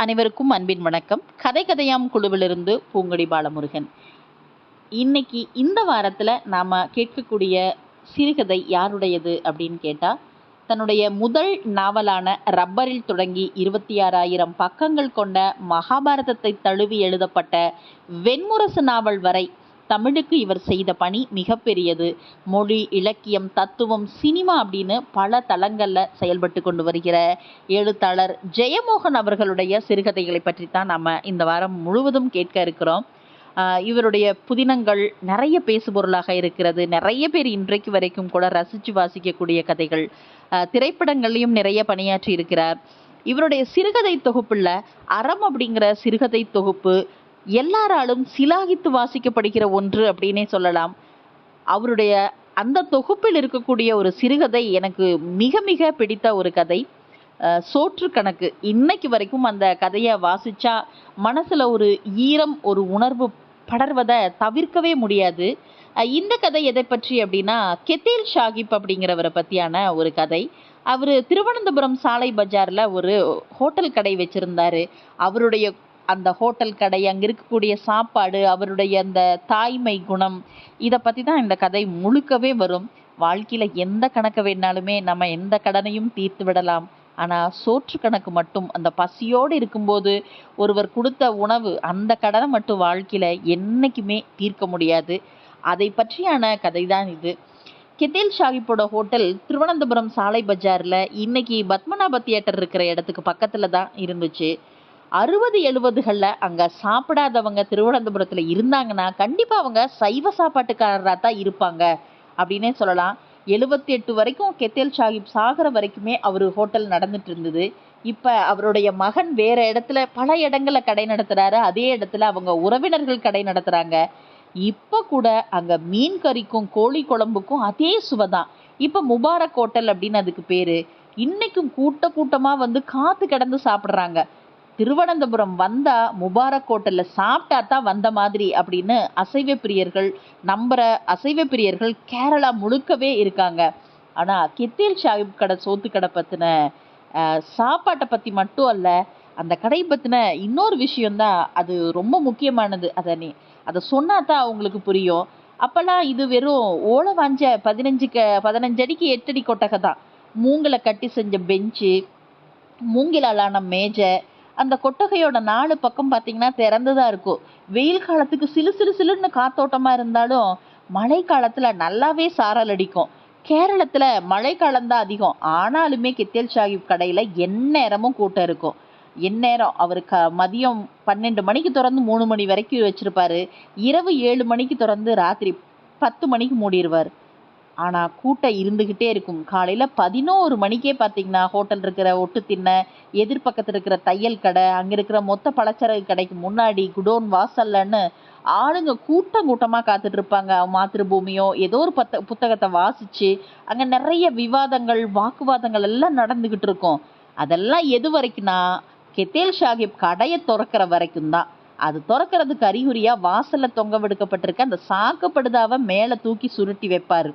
அனைவருக்கும் அன்பின் வணக்கம். கதை கதையாம் குழுவிலிருந்து பூங்கொடி பாலமுருகன். இன்னைக்கு இந்த வாரத்தில் நாம் கேட்கக்கூடிய சிறுகதை யாருடையது அப்படின்னு கேட்டால் தன்னுடைய முதல் நாவலான ரப்பரில் தொடங்கி இருபத்தி ஆறாயிரம் பக்கங்கள் கொண்ட மகாபாரதத்தை தழுவி எழுதப்பட்ட வெண்முரசு நாவல் வரை தமிழுக்கு இவர் செய்த பணி மிகப்பெரியது. மொழி இலக்கியம் தத்துவம் சினிமா அப்படின்னு பல தளங்களில் செயல்பட்டு கொண்டு வருகிற எழுத்தாளர் ஜெயமோகன் அவர்களுடைய சிறுகதைகளை பற்றி தான் நம்ம இந்த வாரம் முழுவதும் கேட்க இருக்கிறோம். இவருடைய புதினங்கள் நிறைய பேசுபொருளாக இருக்கிறது. நிறைய பேர் இன்றைக்கு வரைக்கும் கூட ரசித்து வாசிக்கக்கூடிய கதைகள். திரைப்படங்கள்லையும் நிறைய பணியாற்றி இருக்கிறார். இவருடைய சிறுகதை தொகுப்புல அறம் அப்படிங்கிற சிறுகதை தொகுப்பு எல்லாராலும் சிலாகித்து வாசிக்கப்படுகிற ஒன்று அப்படின்னே சொல்லலாம். அவருடைய அந்த தொகுப்பில் இருக்கக்கூடிய ஒரு சிறுகதை எனக்கு மிக மிக பிடித்த ஒரு கதை. சோற்று கணக்கு. இன்னைக்கு வரைக்கும் அந்த கதையை வாசிச்சா மனசுல ஒரு ஈரம் ஒரு உணர்வு படர்வதை தவிர்க்கவே முடியாது. இந்த கதை எதை பற்றி அப்படின்னா கெத்தேல் ஷாகிப் அப்படிங்கிறவரை பற்றியான ஒரு கதை. அவர் திருவனந்தபுரம் சாலை பஜாரில் ஒரு ஹோட்டல் கடை வச்சுருந்தாரு. அவருடைய அந்த ஹோட்டல் கடை அங்கே இருக்கக்கூடிய சாப்பாடு அவருடைய அந்த தாய்மை குணம் இதை பற்றி தான் இந்த கதை முழுக்கவே வரும். வாழ்க்கையில் எந்த கணக்கு வேணாலுமே நம்ம எந்த கடனையும் தீர்த்து விடலாம். ஆனால் சோற்று கணக்கு மட்டும் அந்த பசியோடு இருக்கும்போது ஒருவர் கொடுத்த உணவு அந்த கடனை மட்டும் வாழ்க்கையில் என்னைக்குமே தீர்க்க முடியாது. அதை பற்றியான கதை தான் இது. கெத்தேல் ஷாகிப்போட ஹோட்டல் திருவனந்தபுரம் சாலை பஜாரில் இன்னைக்கு பத்மநாப தியேட்டர் இருக்கிற இடத்துக்கு பக்கத்தில் தான் இருந்துச்சு. அறுபது எழுபதுகளில் அங்கே சாப்பிடாதவங்க திருவனந்தபுரத்தில் இருந்தாங்கன்னா கண்டிப்பாக அவங்க சைவ சாப்பாட்டுக்காரராக தான் இருப்பாங்க அப்படின்னே சொல்லலாம். எழுபத்தி எட்டு வரைக்கும் கெத்தேல் சாஹிப் சாகிற வரைக்குமே அவர் ஹோட்டல் நடந்துட்டு இருந்தது. இப்போ அவருடைய மகன் வேற இடத்துல பல இடங்களில் கடை நடத்துகிறாரு அதே இடத்துல அவங்க உறவினர்கள் கடை நடத்துகிறாங்க இப்போ கூட அங்கே மீன் கறிக்கும் கோழி குழம்புக்கும் அதே சுவை தான். இப்போ முபாரக் ஹோட்டல் அப்படின்னு அதுக்கு பேர். இன்றைக்கும் கூட்ட கூட்டமாக வந்து காத்து கிடந்து சாப்பிட்றாங்க. திருவனந்தபுரம் வந்தா முபாரக் ஹோட்டலில் சாப்பிட்டா தான் வந்த மாதிரி அப்படின்னு அசைவ பிரியர்கள் நம்புற அசைவ பிரியர்கள் கேரளா முழுக்கவே இருக்காங்க. ஆனால் கெத்தேல் ஷாஹிப் கடை சோத்து கடை பற்றின சாப்பாட்டை பற்றி மட்டும் அல்ல அந்த கடை பற்றின இன்னொரு விஷயந்தான் அது ரொம்ப முக்கியமானது. அதை நீ அதை சொன்னா தான் அவங்களுக்கு புரியும். அப்போல்லாம் இது வெறும் ஓலை வாஞ்ச பதினஞ்சு க பதினஞ்சு அடிக்கு கொட்டகை தான். மூங்கில் கட்டி செஞ்ச பெஞ்சு மூங்கிலாலான மேஜை அந்த கொட்டகையோட நாலு பக்கம் பார்த்தீங்கன்னா திறந்துதான் இருக்கும். வெயில் காலத்துக்கு சிலு சிலு சிலுன்னு காத்தோட்டமாக இருந்தாலும் மழை காலத்தில் நல்லாவே சாரல் அடிக்கும். கேரளத்தில் மழை காலம்தான் அதிகம். ஆனாலுமே கித்தேல் சாஹிப் கடையில் எந்நேரமும் கூட்டம் இருக்கும். எந்நேரம் அவர் க மதியம் பன்னெண்டு மணிக்கு திறந்து மூணு மணி வரைக்கும் வச்சுருப்பாரு. இரவு ஏழு மணிக்கு திறந்து ராத்திரி பத்து மணிக்கு மூடிடுவார் ஆனால் கூட்டம் இருந்துக்கிட்டே இருக்கும். காலையில் பதினோரு மணிக்கே பார்த்தீங்கன்னா ஹோட்டல் இருக்கிற ஒட்டு திண்ணை எதிர்பக்கத்துல இருக்கிற தையல் கடை அங்கே இருக்கிற மொத்த பலச்சரக்கு கடைக்கு முன்னாடி குடோன் வாசல்லன்னு ஆளுங்க கூட்டம் கூட்டமாக காத்துட்டு இருப்பாங்க. மாத்திருபூமியோ ஏதோ ஒரு பத்த புத்தகத்தை வாசித்து அங்கே நிறைய விவாதங்கள் வாக்குவாதங்கள் எல்லாம் நடந்துக்கிட்டு இருக்கும். அதெல்லாம் எது வரைக்கும்னா கெத்தேல் ஷாஹிப் கடையை திறக்கிற வரைக்கும் தான். அது திறக்கிறதுக்கு அறிகுறியாக வாசலில் தொங்க விடுக்கப்பட்டிருக்க அந்த சாக்குப்படுதாவை மேலே தூக்கி சுருட்டி வைப்பார்.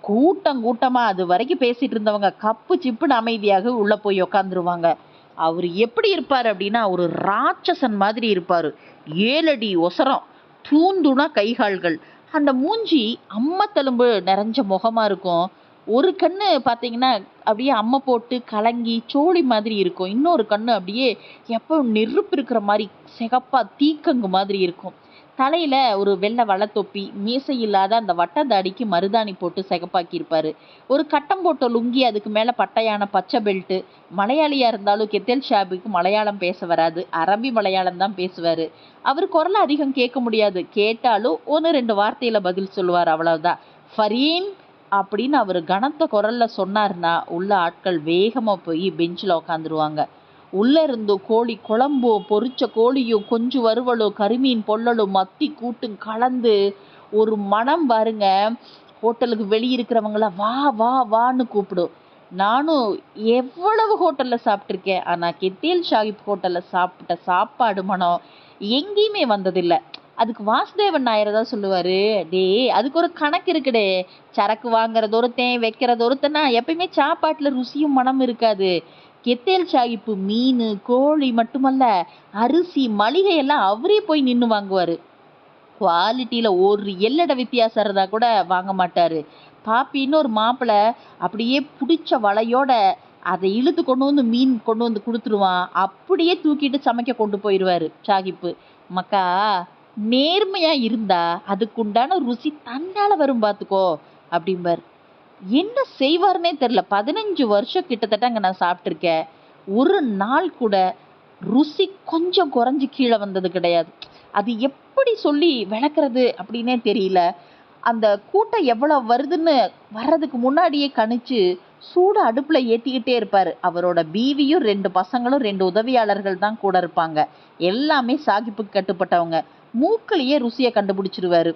கூட்டம் கூட்டமா அது வரைக்கும் பேசிட்டு இருந்தவங்க கப்பு சிப்புன்னு அமைதியாக உள்ள போய் உக்காந்துருவாங்க. அவர் எப்படி இருப்பார் அப்படின்னா ஒரு ராட்சசன் மாதிரி இருப்பார். ஏழடி ஒசரம் தூந்துனா கைகால்கள். அந்த மூஞ்சி அம்மத்தெலும்பு நிறைஞ்ச முகமாக இருக்கும். ஒரு கண்ணு பார்த்தீங்கன்னா அப்படியே அம்மை போட்டு கலங்கி சோழி மாதிரி இருக்கும். இன்னொரு கண்ணு அப்படியே எப்போ நெருப்பு இருக்கிற மாதிரி சிகப்பாக தீக்கங்கு மாதிரி இருக்கும். தலையில ஒரு வெள்ளை வளத்தொப்பி மீசை இல்லாத அந்த வட்ட தாடிக்கு மருதாணி போட்டு சிகப்பாக்கியிருப்பார். ஒரு கட்டம் போட்ட லுங்கி அதுக்கு மேல பட்டையான பச்சை பெல்ட்டு மலையாளியா இருந்தாலும் கெத்தேல் ஷாபுக்கு மலையாளம் பேச வராது. அரபி மலையாளம் தான் பேசுவாரு. அவர் குரல் அதிகம் கேட்க முடியாது. கேட்டாலும் ஒன்று ரெண்டு வார்த்தையில பதில் சொல்லுவார் அவ்வளவுதான். ஃபரீன் அப்படின்னு அவர் கனத்த குரல்ல சொன்னார்னா உள்ள ஆட்கள் வேகமாக போய் பெஞ்சில் உக்காந்துருவாங்க. உள்ளே இருந்து கோழி குழம்போ பொரிச்ச கோழியோ கொஞ்சம் வறுவலோ கருமீன் பொல்லலும் மத்தி கூட்டும் கலந்து ஒரு மனம் பாருங்க. ஹோட்டலுக்கு வெளியே இருக்கிறவங்கள வா வா வான்னு கூப்பிடும். நானும் எவ்வளவு ஹோட்டலில் சாப்பிட்ருக்கேன் ஆனால் கெத்தேல் ஷாஹிப் ஹோட்டல்ல சாப்பிட்ட சாப்பாடு மனம் எங்கேயுமே வந்ததில்லை. அதுக்கு வாசுதேவன் நாயர் தான் சொல்லுவார் டேய் அதுக்கு ஒரு கணக்கு இருக்குடே. சரக்கு வாங்குறது ஒருத்தன் வைக்கிறது ஒருத்தனா. எப்பயுமே சாப்பாட்டில் ருசியும் மனம் இருக்காது. கெத்தேல் சாகிப்பு மீன் கோழி மட்டுமல்ல அரிசி மளிகை எல்லாம் அவரே போய் நின்று வாங்குவார். குவாலிட்டியில் ஒரு எல்லட வித்தியாசம் இருந்தால் கூட வாங்க மாட்டார். பாப்பின்னு ஒரு மாப்பிள்ளை அப்படியே பிடிச்ச வலையோட அதை இழுத்து கொண்டு வந்து மீன் கொண்டு வந்து கொடுத்துருவான். அப்படியே தூக்கிட்டு சமைக்க கொண்டு போயிடுவார் சாகிப்பு. மக்கா நேர்மையாக இருந்தா அதுக்குண்டான ருசி தன்னால் வரும் பார்த்துக்கோ அப்படிம்பார். என்ன செய்வார்னே தெரில பதினஞ்சு வருஷம் கிட்டத்தட்ட அங்கே நான் சாப்பிட்ருக்கேன் ஒரு நாள் கூட ருசி கொஞ்சம் குறைஞ்சி கீழே வந்தது கிடையாது. அது எப்படி சொல்லி விளக்குறது அப்படின்னே தெரியல. அந்த கூட்டம் எவ்வளோ வருதுன்னு வர்றதுக்கு முன்னாடியே கணிச்சு சூடு அடுப்பில் ஏற்றிக்கிட்டே இருப்பார். அவரோட பீவியும் ரெண்டு பசங்களும் ரெண்டு உதவியாளர்கள் தான் கூட இருப்பாங்க. எல்லாமே சாகிப்புக்கு கட்டுப்பட்டவங்க. மூக்கிலேயே ருசியை கண்டுபிடிச்சிருவாரு.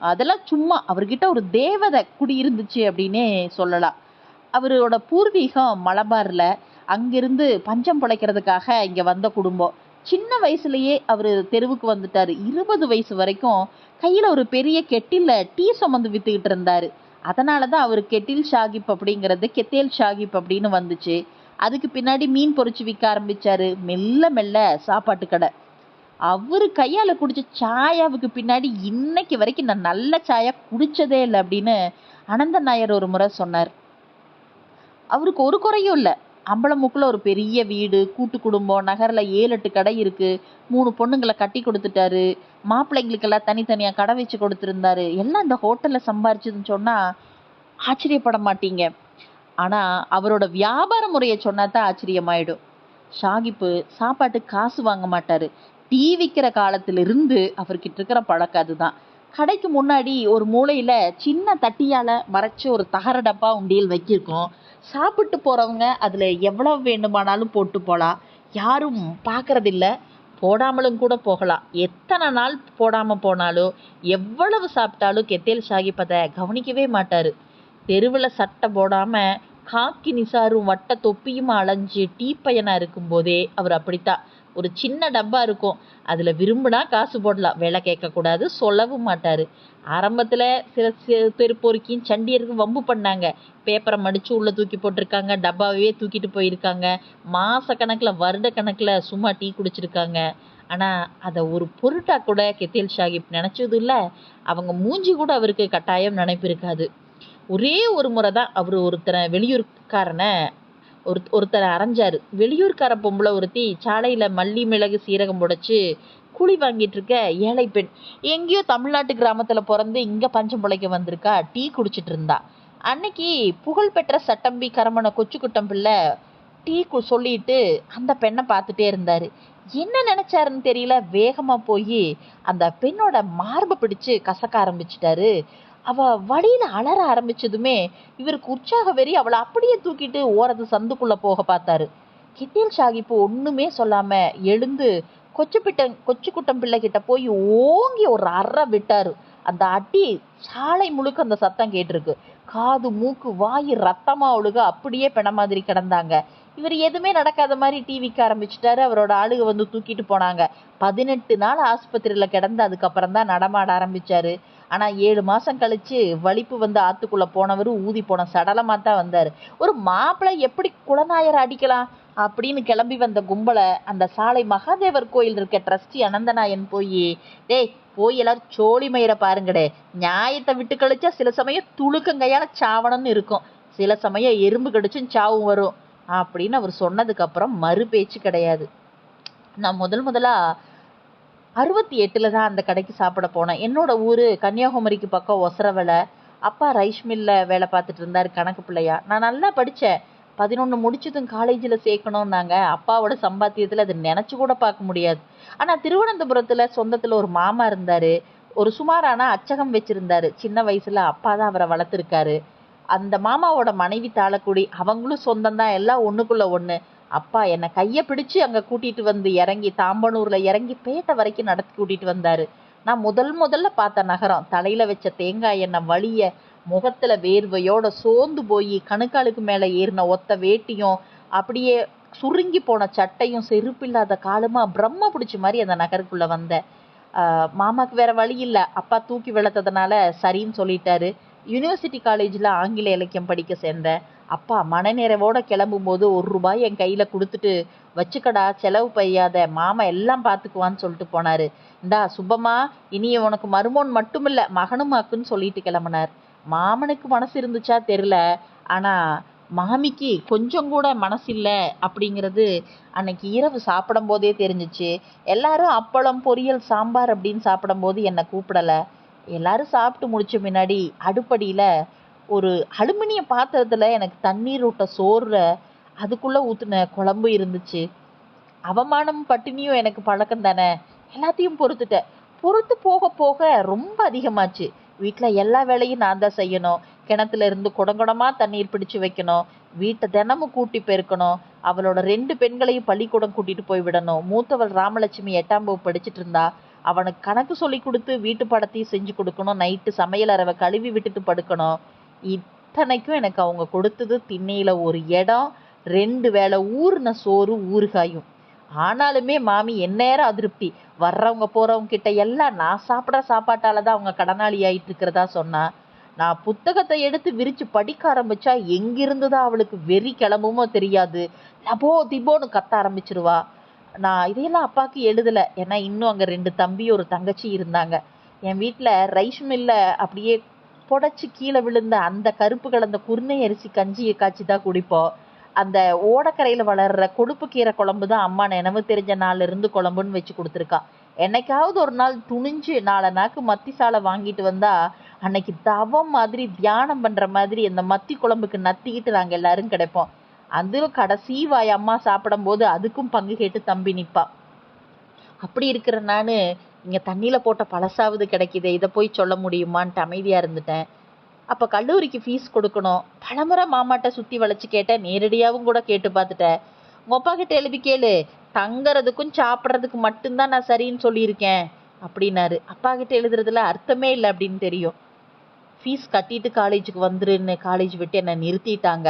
அதெல்லாம் சும்மா அவர்கிட்ட ஒரு தேவதை குடியிருந்துச்சு அப்படின்னே சொல்லலாம். அவரோட பூர்வீகம் மலபாரில் அங்கிருந்து பஞ்சம் பிழைக்கிறதுக்காக இங்கே வந்த குடும்பம். சின்ன வயசுலயே அவர் தெருவுக்கு வந்துட்டாரு. இருபது வயசு வரைக்கும் கையில் ஒரு பெரிய கெட்டில டீ சுமந்து வித்துக்கிட்டு இருந்தாரு. அதனால தான் அவர் கெட்டில் ஷாகிப் அப்படிங்கிறது கெத்தேல் ஷாகிப் அப்படின்னு வந்துச்சு. அதுக்கு பின்னாடி மீன் பொறிச்சு விற்க ஆரம்பிச்சாரு. மெல்ல மெல்ல சாப்பாட்டு கடை. அவர் கையால் குடித்த சாயாவுக்கு பின்னாடி இன்னைக்கு வரைக்கும் நான் நல்ல சாயா குடித்ததே இல்லை அப்படின்னு அனந்தன் நாயர் ஒரு முறை சொன்னார். அவருக்கு ஒரு குறையும் இல்லை. அம்பலமுக்குள்ள ஒரு பெரிய வீடு கூட்டு குடும்பம் நகரில் ஏழு எட்டு கடை இருக்குது மூணு பொண்ணுங்களை கட்டி கொடுத்துட்டாரு. மாப்பிள்ளைங்களுக்கெல்லாம் தனித்தனியாக கடை வச்சு கொடுத்துருந்தாரு. எல்லாம் இந்த ஹோட்டலில் சம்பாரிச்சதுன்னு சொன்னால் ஆச்சரியப்பட மாட்டீங்க. ஆனால் அவரோட வியாபார முறையை சொன்னா தான் ஆச்சரியமாயிடும். ஷாகிப்பு சாப்பாட்டுக்கு காசு வாங்க மாட்டார். டீ விற்கிற காலத்திலிருந்து அவர்கிட்ட இருக்கிற பழக்கம் அதுதான். கடைக்கு முன்னாடி ஒரு மூலையில் சின்ன தட்டியால் மறைச்சு ஒரு தகர டப்பா உண்டியல் வைக்கிருக்கோம். சாப்பிட்டு போகிறவங்க அதில் எவ்வளவு வேண்டுமானாலும் போட்டு போகலாம் யாரும் பார்க்கறதில்ல போடாமலும் கூட போகலாம். எத்தனை நாள் போடாமல் போனாலும் எவ்வளவு சாப்பிட்டாலும் கெத்தேல் சாஹிப் அதை கவனிக்கவே மாட்டார். தெருவில் சட்டை போடாமல் காக்கி நிசாரும் வட்ட தொப்பியும் அலைஞ்சு டீ பையனாக இருக்கும்போதே அவர் அப்படித்தான். ஒரு சின்ன டப்பா இருக்கும். அதில் விரும்பினா காசு போடலாம். விலை கேட்கக்கூடாது சொல்லவும் மாட்டார். ஆரம்பத்தில் சில பேர் பொறுக்கியும் சண்டியருக்கு வம்பு பண்ணாங்க. பேப்பரை மடித்து உள்ளே தூக்கி போட்டிருக்காங்க டப்பாவே தூக்கிட்டு போயிருக்காங்க. மாத கணக்கில் வருட கணக்கில் சும்மா டீ குடிச்சிருக்காங்க. ஆனால் அதை ஒரு பொருட்டாக கூட கெத்தேல் ஷாகிப் நினச்சது இல்லை. அவங்க மூஞ்சி கூட அவருக்கு கட்டாயம் நினைப்பு இருக்காது. ஒரே ஒரு முறை தான் அவர் ஒருத்தரை வெளியூர்காரனை ஒரு ஒருத்தரை அரைஞ்சாரு. வெளியூர்கார பொம்பளை ஒருத்தி சாலையில் மல்லி மிளகு சீரகம் உடைச்சி கூலி வாங்கிட்டு இருக்க ஏழை பெண். எங்கேயோ தமிழ்நாட்டு கிராமத்தில் பிறந்து இங்கே பஞ்சம் பிழைக்க வந்திருக்கா டீ குடிச்சிட்டு இருந்தா அன்னைக்கு புகழ்பெற்ற சட்டம்பி கரமண கொச்சுக்குட்டம் பிள்ளை டீ கு சொல்லிட்டு அந்த பெண்ணை பார்த்துட்டே இருந்தாரு. என்ன நினைச்சாருன்னு தெரியல வேகமா போய் அந்த பெண்ணோட மார்பை பிடிச்சு கசக்க ஆரம்பிச்சிட்டாரு. அவ வழியில அலற ஆரம்பிச்சதுமே இவருக்கு உற்சாக வெறி அவளை அப்படியே தூக்கிட்டு ஓரது சந்துக்குள்ள போக பார்த்தாரு. கித்தேல் சாகிப்பு ஒண்ணுமே சொல்லாம எழுந்து கொச்சுப்பிட்ட கொச்சுக்குட்டம் பிள்ளை கிட்ட போய் ஓங்கி ஒரு அற விட்டாரு. அந்த அடி சாலை முழுக்க அந்த சத்தம் கேட்டிருக்கு. காது மூக்கு வாய் ரத்தமா ஒழுக அப்படியே பிண மாதிரி கிடந்தாங்க. இவர் எதுவுமே நடக்காத மாதிரி டிவிக்கு ஆரம்பிச்சிட்டாரு. அவரோட ஆளுக வந்து தூக்கிட்டு போனாங்க. பதினெட்டு நாள் ஆஸ்பத்திரியில கிடந்து அதுக்கப்புறம் தான் நடமாட ஆரம்பிச்சாரு. ஆனால் ஏழு மாதம் கழித்து வலிப்பு வந்து ஆற்றுக்குள்ளே போனவர் ஊதி போன சடலமாக தான் வந்தார். ஒரு மாப்பிள்ளை எப்படி குலநாயர் அடிக்கலாம் அப்படின்னு கிளம்பி வந்த கும்பலை அந்த சாலை மகாதேவர் கோயில் இருக்க ட்ரஸ்டி அனந்தநாயன் போய் டேய் போய் எல்லாரும் சோழி மயிரை பாருங்கடே. நியாயத்தை விட்டு கழிச்சா சில சமயம் துளுக்கங்கையால் சாவணும்னு இருக்கும். சில சமயம் எறும்பு கடிச்சும் சாவும் வரும். அப்படின்னு அவர் சொன்னதுக்கப்புறம் மறு பேச்சு கிடையாது. நான் முதல் முதலாக அறுபத்தி எட்டில் தான் அந்த கடைக்கு சாப்பிட போனேன். என்னோட ஊர் கன்னியாகுமரிக்கு பக்கம் ஒசரவலை. அப்பா ரைஸ் மில்ல வேலை பார்த்துட்டு இருந்தார் கணக்கு பிள்ளையா. நான் நல்லா படித்தேன் பதினொன்று முடிச்சதும் காலேஜில் சேர்க்கணும்னாங்க. அப்பாவோட சம்பாத்தியத்தில் அது நினச்சி கூட பார்க்க முடியாது. ஆனால் திருவனந்தபுரத்தில் சொந்தத்தில் ஒரு மாமா இருந்தார். ஒரு சுமாரான அச்சகம் வச்சுருந்தாரு. சின்ன வயசில் அப்பா தான் அவரை வளர்த்துருக்காரு. அந்த மாமாவோட மனைவி தாளக்குடி அவங்களும் சொந்தம் தான் எல்லாம் ஒன்றுக்குள்ளே ஒன்று அப்பா என்னை கையை பிடிச்சு அங்கே கூட்டிட்டு வந்து இறங்கி தாம்பனூரில் இறங்கி பேட்டை வரைக்கும் நடத்தி கூட்டிட்டு வந்தாரு. நான் முதல் முதல்ல பார்த்த நகரம். தலையில் வச்ச தேங்காய் எண்ணெய் வழிய முகத்தில் வேர்வையோட சோர்ந்து போய் கணுக்காலுக்கு மேலே ஏறின ஒத்த வேட்டியும் அப்படியே சுருங்கி போன சட்டையும் செருப்பில்லாத காலுமா பிரம்ம பிடிச்ச மாதிரி அந்த நகருக்குள்ளே வந்தேன் மாமாவுக்கு மாமாக்கு வேற வழி இல்லை. அப்பா தூக்கி வளர்த்ததுனால சரின்னு சொல்லிட்டாரு. யுனிவர்சிட்டி காலேஜில் ஆங்கில இலக்கியம் படிக்க சேர்ந்தேன் அப்பா மனநிறைவோட கிளம்பும்போது ஒரு ரூபாய் என் கையில் கொடுத்துட்டு வச்சுக்கடா செலவு பெய்யாத மாமா எல்லாம் பார்த்துக்குவான்னு சொல்லிட்டு போனார். இந்தா சுபமா இனி உனக்கு மருமோன் மட்டும் இல்லை மகனும் அக்குன்னு சொல்லிட்டு கிளம்புனார். மாமனுக்கு மனசு இருந்துச்சா தெரில ஆனால் மாமிக்கு கொஞ்சம் கூட மனசு இல்லை அப்படிங்கிறது அன்னைக்கு இரவு சாப்பிடும் போதே தெரிஞ்சிச்சு. எல்லாரும் அப்பளம் பொரியல் சாம்பார் அப்படின்னு சாப்பிடும்போது என்னை கூப்பிடலை. எல்லாரும் சாப்பிட்டு முடிச்ச முன்னாடி அடுப்படியில் ஒரு அலுமினிய பாத்திரத்தில் எனக்கு தண்ணீர் ஊட்ட சோறு அதுக்குள்ளே ஊற்றின குழம்பு இருந்துச்சு. அவமானம் பட்டினியும் எனக்கு பழக்கம் தானே? எல்லாத்தையும் பொறுத்துட்டேன். பொறுத்து போக போக ரொம்ப அதிகமாச்சு. வீட்டில் எல்லா வேலையும் நான் தான் செய்யணும். கிணத்துல இருந்து குடங்குடமாக தண்ணீர் பிடிச்சு வைக்கணும். வீட்டை தினமும் கூட்டி பெருக்கணும். அவளோட ரெண்டு பெண்களையும் பள்ளிக்கூடம் கூட்டிட்டு போய் விடணும். மூத்தவள் ராமலட்சுமி எட்டாம் வகுப்பு படிச்சுட்டு இருந்தா அவனுக்கு கணக்கு சொல்லி கொடுத்து வீட்டு படத்தையும் செஞ்சு கொடுக்கணும். நைட்டு சமையல் அறவை கழுவி விட்டுட்டு படுக்கணும். இத்தனைக்கும் எனக்கு அவங்க கொடுத்தது திண்ணையில் ஒரு இடம் ரெண்டு வேளை ஊறின சோறு ஊறுகாயும். ஆனாலுமே மாமி எந்நேரம் அதிருப்தி. வர்றவங்க போறவங்க கிட்ட எல்லாம் நான் சாப்பிட்ற சாப்பாட்டால தான் அவங்க கடனாளி ஆயிட்டு இருக்கிறதா சொன்னா நான் புத்தகத்தை எடுத்து விரிச்சு படிக்க ஆரம்பிச்சா எங்கிருந்து தான் அவளுக்கு வெறி கிளம்புமோ தெரியாது. லபோ திபோன்னு கத்த ஆரம்பிச்சிருவா. நான் இதையெல்லாம் அப்பாவுக்கு எழுதலை. ஏன்னா இன்னும் அங்கே ரெண்டு தம்பி ஒரு தங்கச்சி இருந்தாங்க. என் வீட்டில் ரைஸ் மில்ல அப்படியே புடச்சி கீழே விழுந்த அந்த கருப்பு கலந்த குருணை அரிசி கஞ்சியை காய்ச்சி தான் குடிப்போம். அந்த ஓடக்கரையில் வளர்ற கொழுப்பு கீரை குழம்பு தான் அம்மா நினைவு தெரிஞ்ச நாள்ல இருந்து குழம்புன்னு வச்சு கொடுத்துருக்கா. என்னைக்காவது ஒரு நாள் துணிஞ்சு நாலு நாக்கு மத்தி சாலை வாங்கிட்டு வந்தா அன்னைக்கு தவம் மாதிரி தியானம் பண்ற மாதிரி அந்த மத்தி குழம்புக்கு நத்திக்கிட்டு நாங்கள் எல்லாரும் கிடைப்போம். அதுவும் கடைசி வாய் அம்மா சாப்பிடும்போது அதுக்கும் பங்கு கேட்டு தம்பி நிற்பா அப்படி இருக்கிற நானு இங்கே தண்ணியில் போட்ட பழசாவது கிடைக்குதே இதை போய் சொல்ல முடியுமான்ட்டு அமைதியாக இருந்துட்டேன். அப்போ கல்லூரிக்கு ஃபீஸ் கொடுக்கணும். பலமுறை மாமாட்ட சுற்றி வளைச்சு கேட்டேன். நேரடியாகவும் கூட கேட்டு பார்த்துட்டேன். உங்கள் அப்பா கிட்ட எழுதி கேளு. தங்குறதுக்கும் சாப்பிட்றதுக்கு மட்டும்தான் நான் சரின்னு சொல்லியிருக்கேன் அப்படின்னாரு. அப்பா கிட்ட எழுதுறதுல அர்த்தமே இல்லை அப்படின்னு தெரியும். ஃபீஸ் கட்டிட்டு காலேஜுக்கு வந்துருன்னு காலேஜ் விட்டு என்னை நிறுத்திட்டாங்க.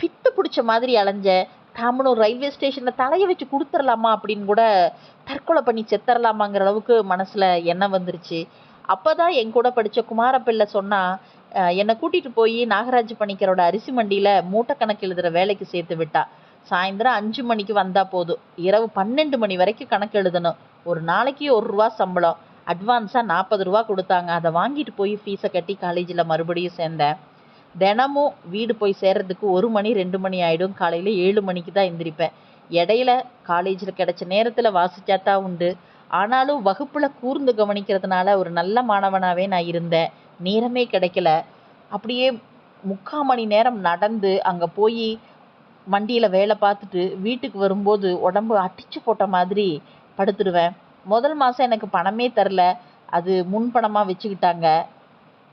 பித்து பிடிச்ச மாதிரி அலைஞ்சேன். தாமனும் ரயில்வே ஸ்டேஷனில் தலையை வச்சு கொடுத்துடலாமா அப்படின்னு கூட தற்கொலை பண்ணி செத்தரலாமாங்கிற அளவுக்கு மனசில் எண்ணம் வந்துருச்சு. அப்போ தான் என் கூட படித்த குமாரப்பிள்ளை சொன்னா என்னை கூட்டிகிட்டு போய் நாகராஜ் பணிக்கரோட அரிசி மண்டியில் மூட்டை கணக்கு எழுதுகிற வேலைக்கு சேர்த்து விட்டா. சாயந்தரம் அஞ்சு மணிக்கு வந்தால் போதும். இரவு பன்னெண்டு மணி வரைக்கும் கணக்கு எழுதணும். ஒரு நாளைக்கு ஒரு ரூபா சம்பளம். அட்வான்ஸாக நாற்பது ரூபா கொடுத்தாங்க. அதை வாங்கிட்டு போய் ஃபீஸை கட்டி காலேஜில் மறுபடியும் சேர்ந்தேன். தினமும் வீடு போய் சேர்றதுக்கு ஒரு மணி ரெண்டு மணி ஆகிடும் காலையில் ஏழு மணிக்கு தான் எந்திரிப்பேன். இடையில காலேஜில் கிடைச்ச நேரத்தில் வாசிச்சாட்டா உண்டு. ஆனாலும் வகுப்பில் கூர்ந்து கவனிக்கிறதுனால ஒரு நல்ல மாணவனாகவே நான் இருந்தேன். நேரமே கிடைக்கல. அப்படியே முக்கால் மணி நேரம் நடந்து அங்கே போய் வண்டியில் வேலை பார்த்துட்டு வீட்டுக்கு வரும்போது உடம்பு அடிச்சு போட்ட மாதிரி படுத்துடுவேன் முதல் மாதம் எனக்கு பணமே தரல. அது முன்பணமாக வச்சுக்கிட்டாங்க.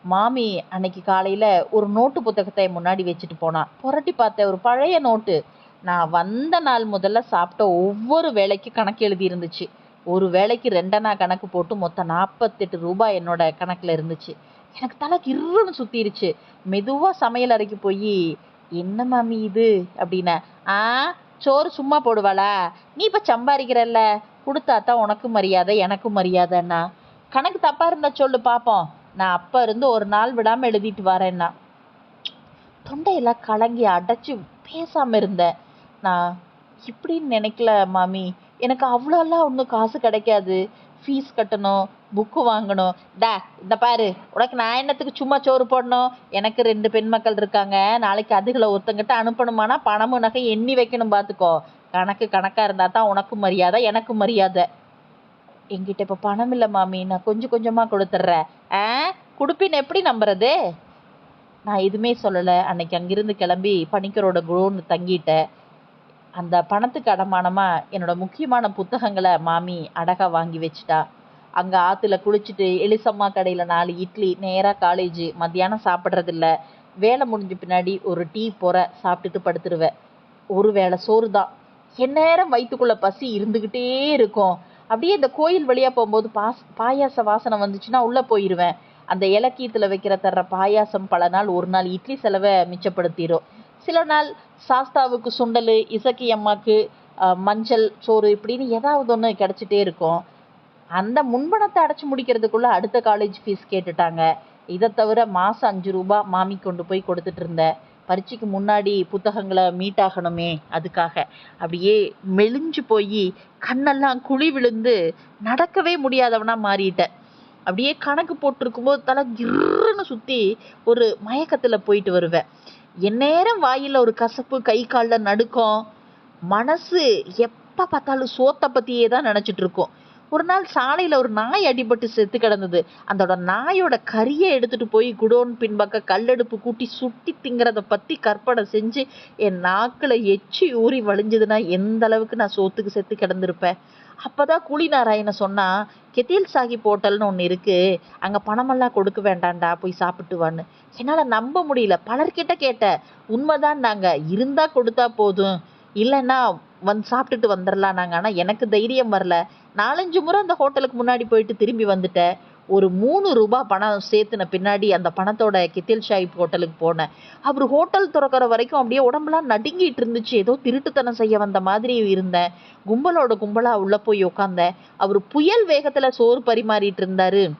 மாமி அன்னைக்கு காலையில் ஒரு நோட்டு புத்தகத்தை முன்னாடி வச்சுட்டு போனான் புரட்டி பார்த்தேன் ஒரு பழைய நோட்டு. நான் வந்த நாள் முதல்ல சாப்பிட்ட ஒவ்வொரு வேலைக்கு கணக்கு எழுதி இருந்துச்சு ஒரு வேலைக்கு ரெண்டனா கணக்கு போட்டு மொத்தம் நாற்பத்தெட்டு ரூபாய் என்னோட கணக்கில் இருந்துச்சு. எனக்கு தலை கிருன்னு சுற்றிருச்சு மெதுவாக சமையல் அறைக்கு போய் என்ன மாமி இது? அப்படின்னா ஆ சோறு சும்மா போடுவாளா? நீ இப்போ சம்பாதிக்கிறல்ல கொடுத்தா தான் உனக்கும் மரியாதை எனக்கும் மரியாதைன்னா? கணக்கு தப்பாக இருந்தா சொல்லு பார்ப்போம் நான் அப்போ இருந்து ஒரு நாள் விடாமல் எழுதிட்டு வரேன்னா. தொண்டையெல்லாம் கலங்கி அடைச்சி பேசாமல் இருந்தேன் நான் இப்படின்னு நினைக்கல மாமி. எனக்கு அவ்வளோலாம் ஒன்றும் காசு கிடைக்காது. ஃபீஸ் கட்டணும் புக்கு வாங்கணும். டா இந்த பாரு உனக்கு நான் என்னத்துக்கு சும்மா சோறு போடணும்? எனக்கு ரெண்டு பெண் மக்கள் இருக்காங்க. நாளைக்கு அதுகளை ஒருத்தங்கிட்ட அனுப்பணுமானா பணமும் நகை எண்ணி வைக்கணும் பார்த்துக்கோ கணக்கு கணக்காக இருந்தால் தான் உனக்கும் மரியாதை எனக்கும் மரியாதை. என்கிட்ட இப்போ பணம் இல்லை மாமி நான் கொஞ்சம் கொஞ்சமாக கொடுத்துட்றேன். ஆ? குடுப்பின்னு எப்படி நம்புறது? நான் எதுவுமே சொல்லலை. அன்னைக்கு அங்கிருந்து கிளம்பி பணிக்கரோட குரோன்னு தங்கிட்டேன். அந்த பணத்துக்கு அடமானமாக என்னோட முக்கியமான புத்தகங்களை மாமி அடகா வாங்கி வச்சுட்டா. அங்கே ஆற்றுல குளிச்சுட்டு எலிசம்மா கடையில் நாலு இட்லி நேராக காலேஜ் மத்தியானம் சாப்பிட்றதில்ல. வேலை முடிஞ்ச பின்னாடி ஒரு டீ போற சாப்பிட்டுட்டு படுத்துருவேன். ஒரு வேளை சோறு தான் எந்நேரம் வயிற்றுக்குள்ளே பசி இருந்துக்கிட்டே இருக்கும். அப்படியே இந்த கோயில் வழியாக போகும்போது பாஸ் பாயாச வாசனை வந்துச்சுன்னா உள்ளே போயிடுவேன் அந்த இலக்கியத்தில் வைக்கிற தர்ற பாயாசம் பல நாள் ஒரு நாள் இட்லி செலவை மிச்சப்படுத்திடும் சில நாள் சாஸ்தாவுக்கு சுண்டல் இசக்கி அம்மாவுக்கு மஞ்சள் சோறு இப்படின்னு ஏதாவது ஒன்று கிடச்சிட்டே இருக்கும். அந்த முன்பணத்தை அடைச்சி முடிக்கிறதுக்குள்ளே அடுத்த காலேஜ் ஃபீஸ் கேட்டுட்டாங்க. இதை தவிர மாதம் அஞ்சு ரூபா மாமி கொண்டு போய் கொடுத்துட்டு இருந்தேன். பரீட்சைக்கு முன்னாடி புத்தகங்களை மீட் ஆகணுமே அதுக்காக. அப்படியே மெலிஞ்சு போய் கண்ணெல்லாம் குழி விழுந்து நடக்கவே முடியாதவனா மாறிட்டேன் அப்படியே கணக்கு போட்டிருக்கும்போது தலை கிர்ன்னு சுற்றி ஒரு மயக்கத்தில் போயிட்டு வருவேன் எந்நேரம் வாயில் ஒரு கசப்பு கை காலில் நடுக்கம் மனசு எப்போ பார்த்தாலும் சோத்தை பற்றியே தான் நினச்சிட்டு இருக்கோம். ஒரு நாள் சாலையில் ஒரு நாய் அடிபட்டு செத்து கிடந்தது. அதோட நாயோட கறியை எடுத்துட்டு போய் குடோன் பின்பக்க கல்லெடுப்பு கூட்டி சுட்டி திங்கிறத பற்றி கற்பனை செஞ்சு என் நாக்கில் எச்சி ஊறி வழிஞ்சதுன்னா எந்த அளவுக்கு நான் சோத்துக்கு செத்து கிடந்திருப்பேன்? அப்பதான் தான் நாராயண சொன்னா கெத்தில் சாஹிப் ஹோட்டல்னு ஒன்று இருக்கு. அங்கே பணமெல்லாம் கொடுக்க வேண்டாண்டா போய் சாப்பிட்டு வான்னு. என்னால் நம்ப முடியல. பலர்கிட்ட கேட்டேன் உண்மைதான் நாங்கள் இருந்தா கொடுத்தா போதும். இல்லைன்னா வந்து சாப்பிட்டுட்டு வந்துடலாம் நாங்கள் ஆனால் எனக்கு தைரியம் வரல. நாலஞ்சு முறை அந்த ஹோட்டலுக்கு முன்னாடி போயிட்டு திரும்பி வந்துட்டேன் ஒரு மூணு ரூபாய் பணம் சேர்த்துன பின்னாடி அந்த பணத்தோட கித்தில் ஷாஹிப் ஹோட்டலுக்கு போனேன். அவர் ஹோட்டல் திறக்கிற வரைக்கும் அப்படியே உடம்புலாம் நடுங்கிட்டு இருந்துச்சு. ஏதோ திருட்டுத்தனம் செய்ய வந்த மாதிரி இருந்தேன். கும்பலோட கும்பலா உள்ள போய் உட்காந்தேன் அவர் புயல் வேகத்துல சோறு பரிமாறிட்டு இருந்தாரு.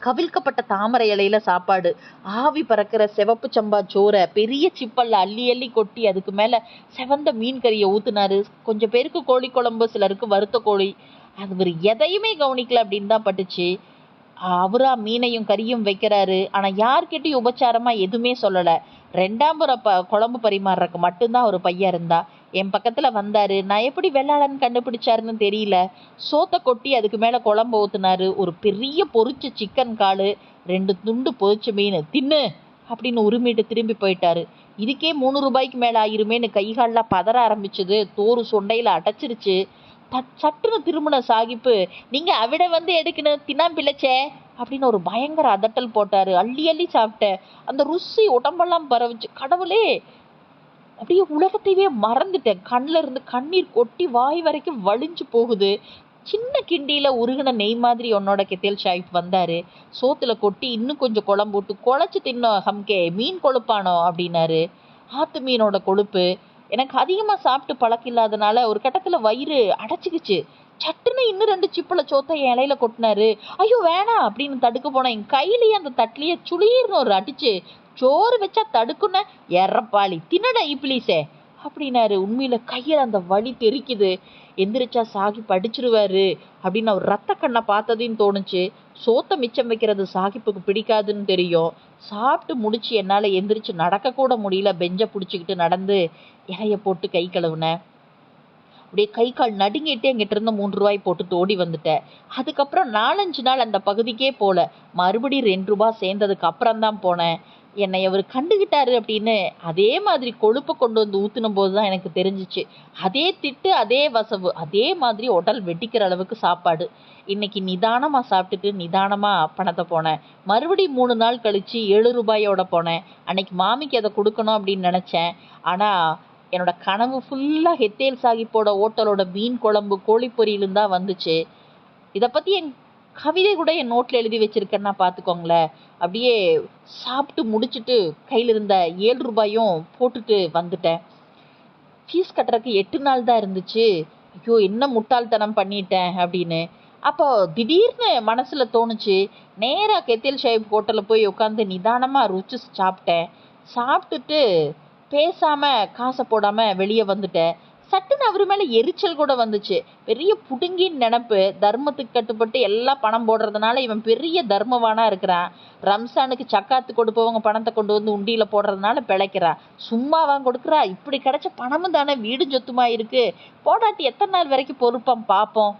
கவிழ்க்கப்பட்ட தாமரை இலையில சாப்பாடு. ஆவி பறக்கிற சிவப்பு சம்பா சோறை பெரிய சிப்பல்ல அள்ளி அள்ளி கொட்டி அதுக்கு மேல செவந்த மீன் கறியை ஊத்துனாரு. கொஞ்சம் பேருக்கு கோழி குழம்பு சிலருக்கு வறுத்த கோழி. அது ஒரு எதையுமே கவனிக்கல அப்படின்னு தான் பட்டுச்சு. அவரா மீனையும் கறியும் வைக்கிறாரு. ஆனா யார்கிட்டயும் உபச்சாரமா எதுவுமே சொல்லல. ரெண்டாம் முறை ப குழம்பு பரிமாறுறதுக்கு மட்டும்தான் ஒரு பையன் இருந்தா என் பக்கத்துல வந்தாரு. நான் எப்படி வெள்ளாளன்னு கண்டுபிடிச்சாருன்னு தெரியல. சோத்தை கொட்டி அதுக்கு மேல குழம்பு ஊத்துனாரு. ஒரு பெரிய பொரிச்ச சிக்கன் காலு ரெண்டு துண்டு பொரிச்ச மீன் தின்னு அப்படின்னு உரிமையிட்டு திரும்பி போயிட்டாரு. இதுக்கே மூணு ரூபாய்க்கு மேல ஆயிருமேன்னு கைகால்லாம் பதற ஆரம்பிச்சது. தோறு சொண்டையில அடைச்சிருச்சு. சட்டுன்னு திரும்பின சாகிப்பு நீங்க அவிட வந்து எடுக்கணும் தின்னா பிழைச்சே அப்படின்னு ஒரு பயங்கர அதட்டல் போட்டாரு. அள்ளி அள்ளி சாப்பிட்டேன். அந்த ருசி உடம்பெல்லாம் பரவுச்சு. கடவுளே! அப்படியே உலகத்தையே மறந்துட்டேன். கண்ணுல இருந்து கண்ணீர் கொட்டி வாய் வரைக்கும் வலிஞ்சு போகுது. சின்ன கிண்டியில உருகின நெய் மாதிரி உன்னோட கெத்தேல் ஷாயிப் வந்தாரு. சோத்துல கொட்டி இன்னும் கொஞ்சம் குழம்பு விட்டு குழச்சு தின்னோம் ஹம்கே மீன் கொழுப்பானோ? அப்படின்னாரு. ஆத்து மீனோட கொழுப்பு எனக்கு அதிகமாக சாப்பிட்டு பழக்கம் இல்லாதனால ஒரு கட்டத்தில் வயிறு அடைச்சிக்கிச்சு. சட்டுன்னு இன்னும் ரெண்டு சிப்பில் சோத்தை என் இலையில கொட்டினாரு. ஐயோ வேணாம் அப்படின்னு தடுக்க போனேன் என் கையிலேயே அந்த தட்டிலேயே சுளீர்னு ஒரு அடிச்சு சோறு வச்சா தடுக்குன்னு எறப்பாளி தின்னடா இப்ளீஸே அப்படின்னாரு. உண்மையில் கையில் அந்த வலி தெறிக்குது எந்திரிச்சா சாகி படிச்சிருவாரு அப்படின்னு அவர் ரத்த கண்ணை பார்த்ததையும் தோணுச்சு. சோத்தை மிச்சம் வைக்கிறது சாகிப்புக்கு பிடிக்காதுன்னு தெரியும். சாப்பிட்டு முடிச்சு என்னால் எந்திரிச்சு நடக்கக்கூட முடியல பெஞ்சை பிடிச்சிக்கிட்டு நடந்து இலைய போட்டு கை கழுவுனேன் அப்படியே கை கால் நடுங்கிட்டு எங்கிட்ட இருந்து மூன்று ரூபாய் போட்டு ஓடி வந்துட்டேன் அதுக்கப்புறம் நாலஞ்சு நாள் அந்த பகுதிக்கே போல. மறுபடியும் ரெண்டு ரூபாய் சேர்ந்ததுக்கு அப்புறம் தான் போனேன். என்னை அவர் கண்டுகிட்டாரு அப்படின்னு அதே மாதிரி கொழுப்பை கொண்டு வந்து ஊத்துன போது தான் எனக்கு தெரிஞ்சிச்சு. அதே திட்டு அதே வசவு அதே மாதிரி உடல் வெட்டிக்கிற அளவுக்கு சாப்பாடு. இன்னைக்கு நிதானமா சாப்பிட்டுட்டு நிதானமா பணத்தை போனேன். மறுபடியும் மூணு நாள் கழிச்சு ஏழு ரூபாயோட போனேன். அன்னைக்கு மாமிக்கு அதை கொடுக்கணும் அப்படின்னு நினைச்சேன். ஆனா என்னோட கனவு ஃபுல்லாக ஹெத்தேல் சாகிப்போட ஓட்டலோட மீன் குழம்பு கோழி தான் வந்துச்சு. இதை பற்றி என் கவிதை கூட என் நோட்டில் எழுதி வச்சிருக்கேன்னா பார்த்துக்கோங்களேன் அப்படியே சாப்பிட்டு முடிச்சுட்டு கையில் இருந்த ஏழு ரூபாயும் போட்டுட்டு வந்துட்டேன். ஃபீஸ் கட்டுறதுக்கு எட்டு நாள் தான் இருந்துச்சு. ஐயோ என்ன முட்டாள்தனம் பண்ணிட்டேன் அப்படின்னு. அப்போ திடீர்னு மனசில் தோணுச்சு நேராக கெத்தில் ஷாஹிப் ஹோட்டலில் போய் உட்காந்து நிதானமாக ருச்சி சாப்பிட்டேன். சாப்பிட்டுட்டு பேசாமல் காசை போடாமல் வெளியே வந்துட்டேன். சட்டுன்னு அவர் மேலே எரிச்சல் கூட வந்துச்சு. பெரிய புடுங்கின்னு நினப்பு தர்மத்துக்கு கட்டுப்பட்டு எல்லாம் பணம் போடுறதுனால இவன் பெரிய தர்மவானா இருக்கிறான். ரம்சானுக்கு சக்காத்து கொடுப்பவங்க பணத்தை கொண்டு வந்து உண்டியில் போடுறதுனால பிழைக்கிறான். சும்மாவான் கொடுக்குறா. இப்படி கிடைச்ச பணமும் தானே வீடு சொத்துமாக இருக்குது போடாட்டி எத்தனை நாள் வரைக்கும் பொறுப்பான் பார்ப்போம்.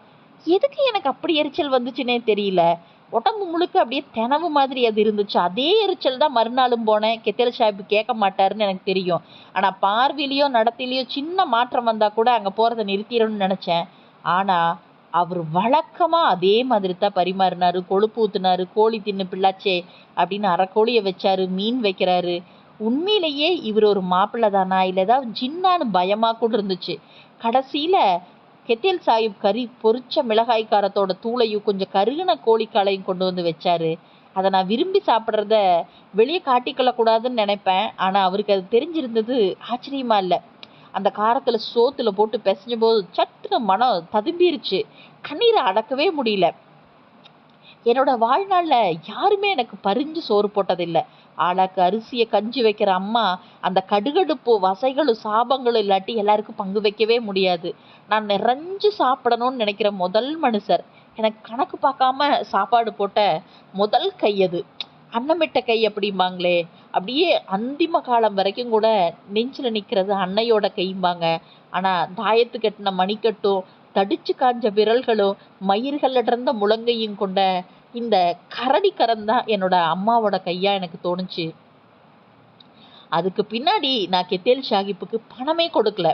எதுக்கு எனக்கு அப்படி எரிச்சல் வந்துச்சுன்னே தெரியல. உடம்பு முழுக்க அப்படியே தினவு மாதிரி அது இருந்துச்சு. அதே எரிச்சல் தான் மறுநாளும் போனேன். கெத்தல் சாஹிப் கேட்க மாட்டாருன்னு எனக்கு தெரியும். ஆனால் பார்வையிலையோ நடத்திலையோ சின்ன மாற்றம் வந்தால் கூட அங்கே போகிறத நிறுத்திடணும்னு நினச்சேன். ஆனால் அவர் வழக்கமாக அதே மாதிரி தான் பரிமாறினாரு. கொழுப்பு ஊத்துனாரு கோழி தின்னு பிள்ளாச்சே அப்படின்னு அரைக்கோழியை வச்சாரு மீன் வைக்கிறாரு. உண்மையிலேயே இவர் ஒரு மாப்பிள்ளை தானா? இல்லை ஏதாவது ஜின்னான்னு பயமாக கூட இருந்துச்சு. கடைசியில் கெத்தில் சாஹிப் கறி பொரிச்ச மிளகாய் காரத்தோட தூளையும் கொஞ்சம் கருகின கோழிக்காலையும் கொண்டு வந்து வச்சாரு. அதை நான் விரும்பி சாப்பிட்றத வெளியே காட்டிக்கொள்ளக்கூடாதுன்னு நினைப்பேன். ஆனால் அவருக்கு அது தெரிஞ்சிருந்தது ஆச்சரியமா இல்லை. அந்த காரத்தில் சோத்துல போட்டு பிசைஞ்ச போது சட்டுன்னு மனம் ததும்பிருச்சு. கண்ணீரை அடக்கவே முடியல. என்னோட வாழ்நாளில் யாருமே எனக்கு பறிஞ்சு சோறு போட்டதில்லை. ஆளாக்கு அரிசியை கஞ்சி வைக்கிற அம்மா அந்த கடுகடுப்பு வசைகளும் சாபங்களும் இல்லாட்டி எல்லாருக்கும் பங்கு வைக்கவே முடியாது. நான் நிறைஞ்சு சாப்பிடணும்னு நினைக்கிற முதல் மனுஷர். எனக்கு கணக்கு பார்க்காம சாப்பாடு போட்ட முதல் கை அது. அன்னமிட்ட கை அப்படிம்பாங்களே. அப்படியே அந்திம காலம் வரைக்கும் கூட நெஞ்சில் நிற்கிறது அன்னையோட கைம்பாங்க. ஆனால் தாயத்து கட்டின மணிக்கட்டும் தடிச்சு காஞ்ச விரல்களும் மயிர்கள் முழங்கையும் கொண்ட இந்த கரடி கரந்தான் என்னோட அம்மாவோட கையா எனக்கு தோணுச்சு. அதுக்கு பின்னாடி நான் கெத்தேல் ஷாகிப்புக்கு பணமே கொடுக்கல.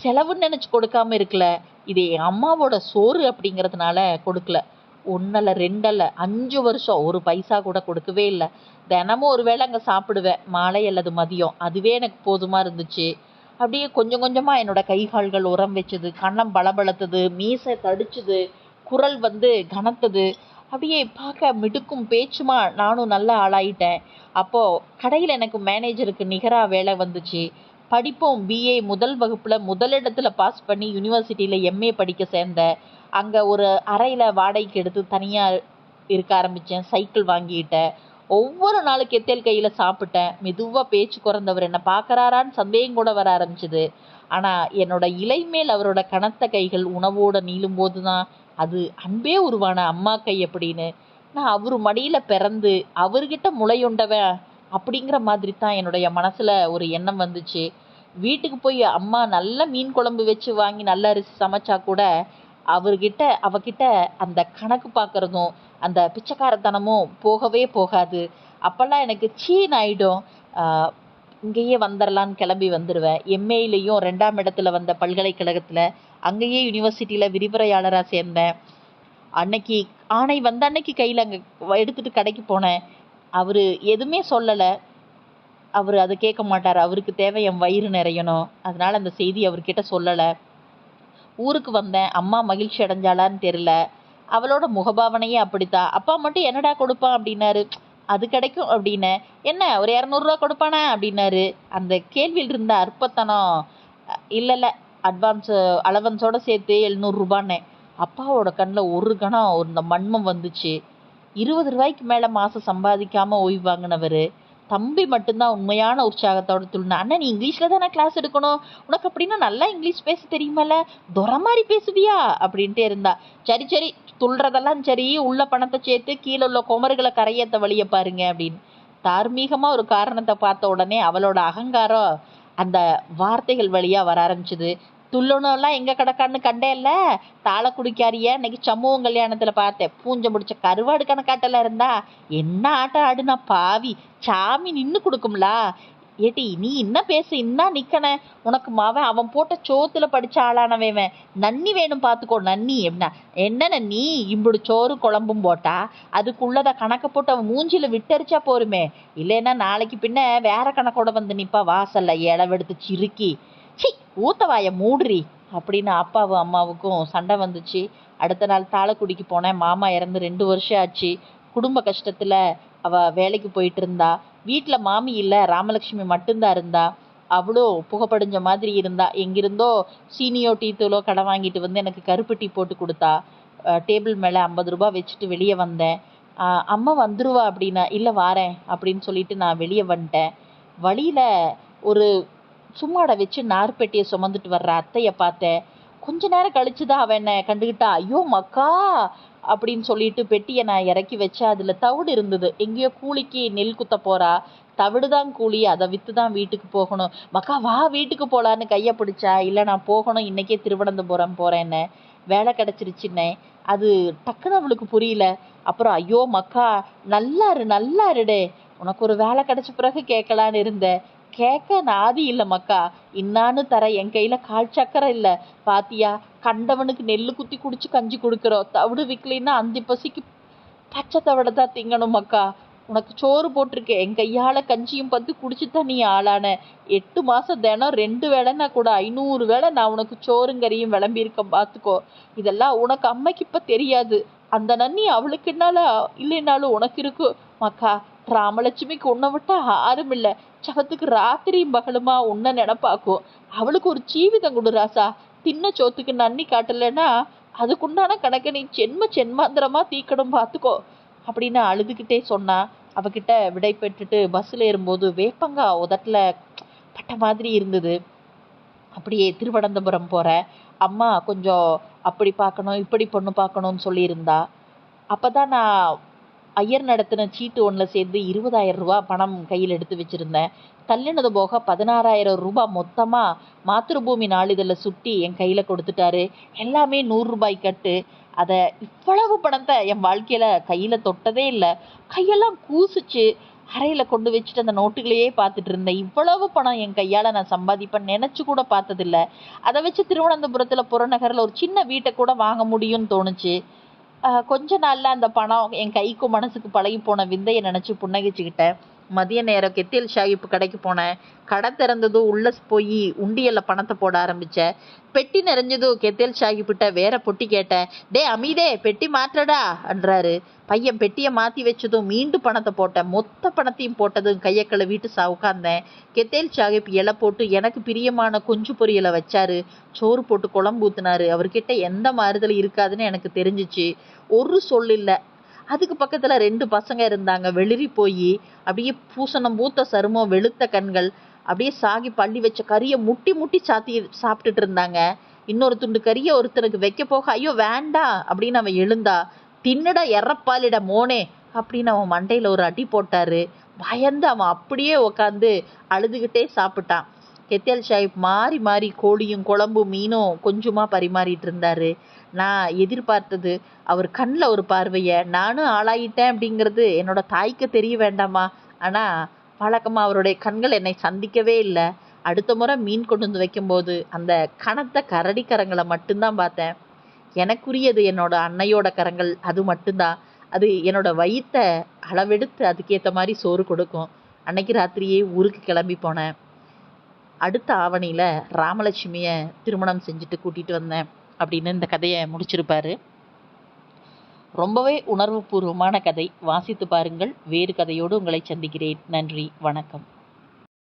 செலவுன்னு நினச்சி கொடுக்காம இருக்கல. இது என் அம்மாவோட சோறு அப்படிங்கிறதுனால கொடுக்கல. ஒன்றல்ல ரெண்டல்ல அஞ்சு வருஷம் ஒரு பைசா கூட கொடுக்கவே இல்லை. தினமும் ஒரு வேளை அங்கே சாப்பிடுவேன். மாலை அல்லது மதியம். அதுவே எனக்கு போதுமா இருந்துச்சு. அப்படியே கொஞ்சம் கொஞ்சமாக என்னோட கை கால்கள் உரம் வச்சது கண்ணம் பளபளத்துது மீசை தடிச்சுது குரல் வந்து கனத்தது. அப்படியே பார்க்க மிடுக்கும் பேச்சுமா? நானும் நல்லா ஆளாயிட்டேன். அப்போது கடையில் எனக்கு மேனேஜருக்கு நிகராக வேலை வந்துச்சு. படிப்பும். பிஏ முதல் வகுப்பில் முதலிடத்தில் பாஸ் பண்ணி யூனிவர்சிட்டியில் எம்ஏ படிக்க சேர்ந்தேன் அங்கே ஒரு அறையில் வாடகைக்கு எடுத்து தனியாக இருக்க ஆரம்பித்தேன் சைக்கிள் வாங்கிட்டேன். ஒவ்வொரு நாளுக்கு எத்தேல் கையில் சாப்பிட்டேன். மெதுவாக பேச்சு குறந்தவர் என்னை பார்க்குறாரான்னு சந்தேகம் கூட வர ஆரம்பிச்சிது. ஆனால் என்னோட இலைமேல் அவரோட கனத்த கைகள் உணவோட நீளும் போது தான் அது அன்பே உருவான அம்மா கை அப்படின்னு நான் அவர் மடியில் பிறந்து அவர்கிட்ட முளையுண்டவன் அப்படிங்கிற மாதிரி தான் என்னுடைய மனசில் ஒரு எண்ணம் வந்துச்சு. வீட்டுக்கு போய் அம்மா நல்ல மீன் குழம்பு வச்சு வாங்கி நல்ல அரிசி சமைச்சா கூட அவர்கிட்ட அவகிட்ட அந்த கணக்கு பார்க்குறதும் அந்த பிச்சைக்காரத்தனமும் போகவே போகாது. அப்போல்லாம் எனக்கு சீன் ஆகிடும் இங்கேயே வந்துடலான்னு கிளம்பி வந்துடுவேன் எம்ஏலையும் ரெண்டாம் இடத்துல வந்த பல்கலைக்கழகத்தில் அங்கேயே யூனிவர்சிட்டியில் விரிவுரையாளராக சேர்ந்தேன். அன்னைக்கு ஆணை வந்த அன்னைக்கு கையில் அங்கே எடுத்துகிட்டு கடைக்கு போனேன். அவர் எதுவுமே சொல்லலை. அவர் அதை கேட்க மாட்டார். அவருக்கு தேவை என் வயிறு நிறையணும். அதனால் அந்த செய்தி அவர்கிட்ட சொல்லலை. ஊருக்கு வந்தேன். அம்மா மகிழ்ச்சி அடைஞ்சாளான்னு தெரில அவளோட முகபாவனையே அப்படித்தான். அப்பா மட்டும் என்னடா கொடுப்பான் அப்படின்னாரு. அது கிடைக்கும் அப்படின்னேன் என்ன ஒரு இரநூறுவா கொடுப்பானே அப்படின்னாரு. அந்த கேள்வியில் இருந்த அற்பத்தனம் இல்லை இல்லை அட்வான்ஸு அலவன்ஸோட சேர்த்து எழுநூறுரூபான்னே அப்பாவோட கண்ணில் ஒரு கணம் இந்த மண்மம் வந்துச்சு. இருபது ரூபாய்க்கு மேலே மாதம் சம்பாதிக்காமல் ஓய்வு வாங்கினவர். தம்பி மட்டும்தான் உண்மையான உற்சாகத்தோடு துள்ளினா அண்ணா நீ இங்கிலீஷில் தானே கிளாஸ் எடுக்கணும்? உனக்கு அப்படின்னா நல்லா இங்கிலீஷ் பேச தெரியுமல்ல? துறை மாதிரி பேசுவியா? அப்படின்ட்டு இருந்தா. சரி சரி துள்றதெல்லாம் சரி உள்ள பணத்தை சேர்த்து கீழே உள்ள குமருகளை கரையேற்ற வழியை பாருங்க அப்படின்னு. தார்மீகமாக ஒரு காரணத்தை பார்த்த உடனே அவளோட அகங்காரம் அந்த வார்த்தைகள் வழியாக வர ஆரம்பிச்சுது. துள்ளணும்லாம் எங்கே கிடக்கான்னு கண்டேல்ல தாளை குடிக்காரியா? இன்னைக்கு சமூகம் கல்யாணத்தில் பார்த்தேன். பூஞ்சை முடிச்ச கருவாடு கணக்காட்டெல்லாம் இருந்தா என்ன ஆட்டம் ஆடுனா பாவி. சாமி நின்று கொடுக்கும்லா. ஏட்டி நீ என்ன பேச இன்னும் நிக்கன உனக்கு மாவன் அவன் போட்ட சோத்துல படிச்ச ஆளானவன் நன்னி வேணும் பார்த்துக்கோ நன்னி. அப்படின்னா என்ன நன்னி இம்புடு சோறு குழம்பும் போட்டா அதுக்குள்ளத கணக்கை போட்டு அவன் மூஞ்சில விட்டரிச்சா போருமே. இல்லைன்னா நாளைக்கு பின்ன வேற கணக்கோட வந்து நிப்பா. வாசல்ல இளவெடுத்து சிறுக்கி ஊத்தவாய மூடுறி அப்படின்னு அப்பாவும் அம்மாவுக்கும் சண்டை வந்துச்சு. அடுத்த நாள் தாளக்குடிக்கு போனேன். மாமா இறந்து ரெண்டு வருஷம் ஆச்சு. குடும்ப கஷ்டத்தில் அவள் வேலைக்கு போயிட்டு இருந்தா. வீட்டில் மாமி இல்லை ராமலட்சுமி மட்டும்தான் இருந்தா. அவ்வளோ புகைப்படிஞ்ச மாதிரி இருந்தா. எங்கிருந்தோ சீனியோ டீ தூளோ கடை வாங்கிட்டு வந்து எனக்கு கருப்பு டீ போட்டு கொடுத்தா. டேபிள் மேலே ஐம்பது ரூபா வச்சுட்டு வெளியே வந்தேன். அம்மா வந்துருவா அப்படின்னா இல்லை வாரேன் அப்படின்னு சொல்லிட்டு நான் வெளியே வந்துட்டேன். வழியில் ஒரு சும்மாட வச்சு நார்பெட்டியை சுமந்துட்டு வர்ற அத்தையை பார்த்தேன். கொஞ்ச நேரம் கழிச்சு தான் அவன் என்னை கண்டுக்கிட்டா ஐயோ மக்கா! அப்படின்னு சொல்லிட்டு பெட்டியை நான் இறக்கி வச்சேன் அதில் தவிடு இருந்தது. எங்கேயோ கூலிக்கு நெல் குத்த போறா. தவிடு தான் கூலி அதை விற்று தான் வீட்டுக்கு போகணும். மக்கா வா வீட்டுக்கு போகலான்னு கையை பிடிச்சா இல்லை நான் போகணும் இன்னைக்கே திருவனந்தபுரம் போகிறேன்னு வேலை கிடச்சிருச்சுன்னே. அது டக்குன்னு அவளுக்கு புரியல. அப்புறம் ஐயோ மக்கா நல்லா இரு நல்லா இருடே உனக்கு ஒரு வேலை கிடைச்ச பிறகு கேட்கலான்னு இருந்தேன். கேட்க நாதி இல்லை மக்கா. இன்னான்னு தர என் கையில் கால் சக்கரை இல்லை. பாத்தியா கண்டவனுக்கு நெல்லு குத்தி குடிச்சு கஞ்சி கொடுக்குறோம். தவிடு விற்கலைன்னா அந்தி பசிக்கு பச்சை தவிட தான் திங்கணும் மக்கா. உனக்கு சோறு போட்டிருக்கேன் என் கையால் கஞ்சியும் பத்து குடிச்சு தான் நீ ஆளான. எட்டு மாதம் தினம் ரெண்டு வேலைன்னா கூட ஐநூறு வேளை நான் உனக்கு சோறுங்கறியும் விளம்பியிருக்கேன். பார்த்துக்கோ இதெல்லாம் உனக்கு அம்மைக்கு இப்போ தெரியாது. அந்த நன்னி அவளுக்குனால இல்லைனாலும் உனக்கு இருக்கும் மக்கா ராமலட்சுமிக்கு உன்னை விட்டா யாரும் இல்லை சவத்துக்கு ராத்திரியும் பகலுமா உன்னை நினப்பாக்கும் அவளுக்கு ஒரு ஜீவிதம் கொடு ராசா தின்ன சோத்துக்கு நன்னி காட்டலைன்னா அதுக்குண்டான கணக்கை நீ சென்ம சென்மாந்திரமா தீக்கணும் பார்த்துக்கோ அப்படின்னு அழுதுகிட்டே சொன்னா அவகிட்ட விடை பெற்றுட்டு பஸ்ஸில் ஏறும்போது வேப்பங்கா உதட்டில் பட்ட மாதிரி இருந்தது அப்படியே திருவனந்தபுரம் போகிறேன் அம்மா கொஞ்சம் அப்படி பார்க்கணும் இப்படி பொண்ணு பார்க்கணும்னு சொல்லியிருந்தா அப்போ தான் நான் ஐயர் நடத்தின சீட்டு ஒன்றில் சேர்ந்து இருபதாயிரம் ரூபா பணம் கையில் எடுத்து வச்சுருந்தேன். தள்ளினது போக பதினாறாயிரம் ரூபாய் மொத்தமாக மாத்திருபூமி நாளிதழில் சுட்டி என் கையில் கொடுத்துட்டாரு. எல்லாமே நூறுரூபாய் கட்டு. அதை இவ்வளவு பணத்தை என் வாழ்க்கையில் கையில் தொட்டதே இல்லை. கையெல்லாம் கூசுச்சு. அறையில் கொண்டு வச்சுட்டு அந்த நோட்டுகளையே பார்த்துட்டு இருந்தேன். இவ்வளவு பணம் என் கையால் நான் சம்பாதிப்பேன் நினச்சி கூட பார்த்ததில்ல. அதை வச்சு திருவனந்தபுரத்தில் புறநகரில் ஒரு சின்ன வீட்டை கூட வாங்க முடியும்னு தோணுச்சு. கொஞ்ச நாள்ல அந்த பணம் என் கைக்கும் மனசுக்கு பழகி போன விந்தையை நினச்சி புன்னகைச்சுக்கிட்டேன். மதிய நேரம் கெத்தியல் ஷாகிப் கடைக்கு போனேன். கடை திறந்ததும் உள்ள போய் உண்டியல்ல பணத்தை போட ஆரம்பிச்சேன். பெட்டி நிறைஞ்சதும் கெத்தியல் ஷாகிப்பிட்ட வேற பொட்டி கேட்டேன். டே அமீதே பெட்டி மாற்றடா என்றாரு. பையன் பெட்டியை மாத்தி வச்சதும் மீண்டும் பணத்தை போட்டேன். மொத்த பணத்தையும் போட்டதும் கையை கழுவிட்டு சா உட்கார்ந்தேன். கெத்தேல் சாஹிப் இலை போட்டு எனக்கு பிரியமான கொஞ்சு பொரியலை வச்சாரு. சோறு போட்டு குழம்பு ஊத்துனாரு. அவர்கிட்ட எந்த மாறுதல் இருக்காதுன்னு எனக்கு தெரிஞ்சிச்சு. ஒரு சொல்லில்லை. அதுக்கு பக்கத்துல ரெண்டு பசங்க இருந்தாங்க. வெளிரி போய் அப்படியே பூசணம் பூத்த சருமம் வெளுத்த கண்கள் அப்படியே சாகி பள்ளி வச்ச கறியை முட்டி முட்டி சாத்தி சாப்பிட்டுட்டு இருந்தாங்க. இன்னொரு துண்டு கறியை ஒருத்தனுக்கு வைக்க போக ஐயோ வேண்டாம் அப்படின்னு அவன் எழுந்தா. தின்னுடா எறப்பாலிட மோனே அப்படின்னு அவன் மண்டையில ஒரு அடி போட்டாரு. பயந்து அவன் அப்படியே உக்காந்து அழுதுகிட்டே சாப்பிட்டான். கெத்தியல் சாஹிப் மாறி மாறி கோழியும் குழம்பு மீனும் கொஞ்சமா பரிமாறிட்டு இருந்தாரு. நான் எதிர்பார்த்தது. அவர் கண்ணில் ஒரு பார்வையை நானும் ஆளாயிட்டேன் அப்படிங்கிறது என்னோட தாய்க்கு தெரிய வேண்டாமா? ஆனால் பழக்கமாக அவருடைய கண்கள் என்னை சந்திக்கவே இல்லை. அடுத்த முறை மீன் கொண்டு வந்து வைக்கும்போது அந்த கனத்த கரடி கரங்களை மட்டும்தான் பார்த்தேன். எனக்குரியது என்னோட அன்னையோட கரங்கள் அது மட்டும்தான். அது என்னோட வயிற்ற அளவெடுத்து அதுக்கேற்ற மாதிரி சோறு கொடுக்கும். அன்னைக்கு ராத்திரியே ஊருக்கு கிளம்பி போனேன். அடுத்த ஆவணியில் ராமலட்சுமியை திருமணம் செஞ்சுட்டு கூட்டிகிட்டு வந்தேன். அப்படின்னு இந்த கதையை முடிச்சிருப்பாரு. ரொம்பவே உணர்வுபூர்வமான கதை. வாசித்து பாருங்கள். வேறு கதையோடு உங்களை சந்திக்கிறேன். நன்றி. வணக்கம்.